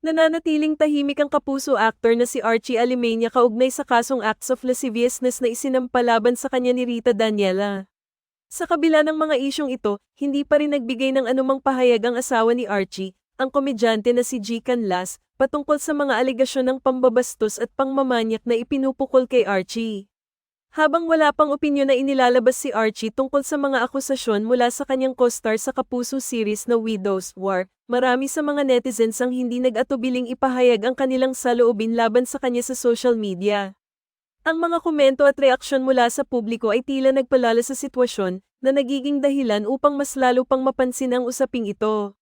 Nananatiling tahimik ang kapuso actor na si Archie Alimenya kaugnay sa kasong acts of lasciviousness na isinampalaban sa kanya ni Rita Daniela. Sa kabila ng mga isyong ito, hindi pa rin nagbigay ng anumang pahayag ang asawa ni Archie, ang komedyante na si G. Canlas, patungkol sa mga alegasyon ng pambabastos at pangmamanyak na ipinupukol kay Archie. Habang wala pang opinyon na inilalabas si Archie tungkol sa mga akusasyon mula sa kanyang co-star sa Kapuso series na Widow's War, marami sa mga netizens ang hindi nag-atubiling ipahayag ang kanilang saloobin laban sa kanya sa social media. Ang mga komento at reaksyon mula sa publiko ay tila nagpalala sa sitwasyon na nagiging dahilan upang mas lalo pang mapansin ang usaping ito.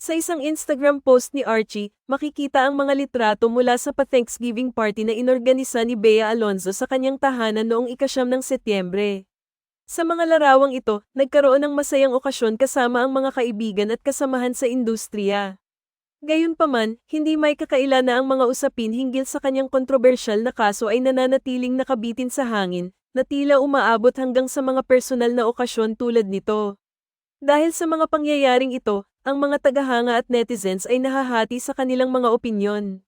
Sa isang Instagram post ni Archie, makikita ang mga litrato mula sa pa-Thanksgiving party na inorganisa ni Bea Alonzo sa kanyang tahanan noong ikasyam ng Setyembre. Sa mga larawang ito, nagkaroon ng masayang okasyon kasama ang mga kaibigan at kasamahan sa industriya. Gayunpaman, hindi may kakaila na ang mga usapin hinggil sa kanyang kontrobersyal na kaso ay nananatiling nakabitin sa hangin, na tila umaabot hanggang sa mga personal na okasyon tulad nito. Dahil sa mga pangyayaring ito, ang mga tagahanga at netizens ay nahahati sa kanilang mga opinyon.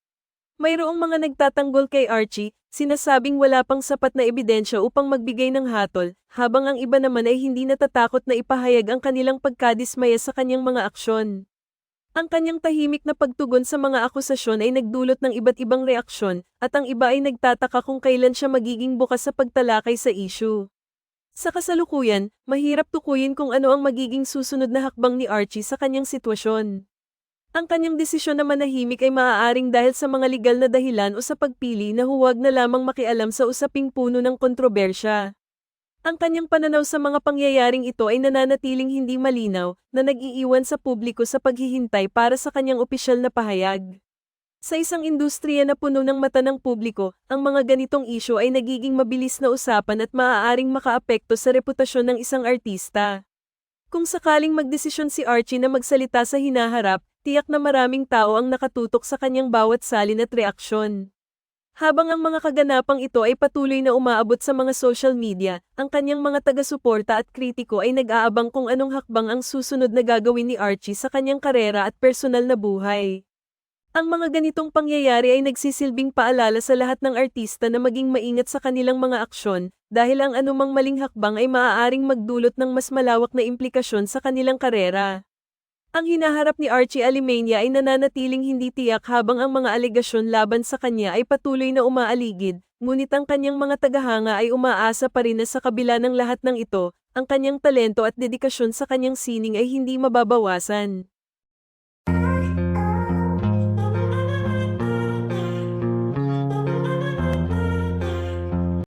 Mayroong mga nagtatanggol kay Archie, sinasabing wala pang sapat na ebidensya upang magbigay ng hatol, habang ang iba naman ay hindi natatakot na ipahayag ang kanilang pagkadismaya sa kanyang mga aksyon. Ang kanyang tahimik na pagtugon sa mga akusasyon ay nagdulot ng iba't ibang reaksyon, at ang iba ay nagtataka kung kailan siya magiging bukas sa pagtalakay sa issue. Sa kasalukuyan, mahirap tukuyin kung ano ang magiging susunod na hakbang ni Archie sa kanyang sitwasyon. Ang kanyang desisyon na manahimik ay maaaring dahil sa mga legal na dahilan o sa pagpili na huwag na lamang makialam sa usaping puno ng kontrobersya. Ang kanyang pananaw sa mga pangyayaring ito ay nananatiling hindi malinaw na nag-iiwan sa publiko sa paghihintay para sa kanyang opisyal na pahayag. Sa isang industriya na puno ng mata ng publiko, ang mga ganitong isyo ay nagiging mabilis na usapan at maaaring makaapekto sa reputasyon ng isang artista. Kung sakaling magdesisyon si Archie na magsalita sa hinaharap, tiyak na maraming tao ang nakatutok sa kanyang bawat salin at reaksyon. Habang ang mga kaganapang ito ay patuloy na umaabot sa mga social media, ang kanyang mga taga-suporta at kritiko ay nag-aabang kung anong hakbang ang susunod na gagawin ni Archie sa kanyang karera at personal na buhay. Ang mga ganitong pangyayari ay nagsisilbing paalala sa lahat ng artista na maging maingat sa kanilang mga aksyon, dahil ang anumang maling hakbang ay maaaring magdulot ng mas malawak na implikasyon sa kanilang karera. Ang hinaharap ni Archie Alimania ay nananatiling hindi tiyak habang ang mga alegasyon laban sa kanya ay patuloy na umaaligid, ngunit ang kanyang mga tagahanga ay umaasa pa rin na sa kabila ng lahat ng ito, ang kanyang talento at dedikasyon sa kanyang sining ay hindi mababawasan.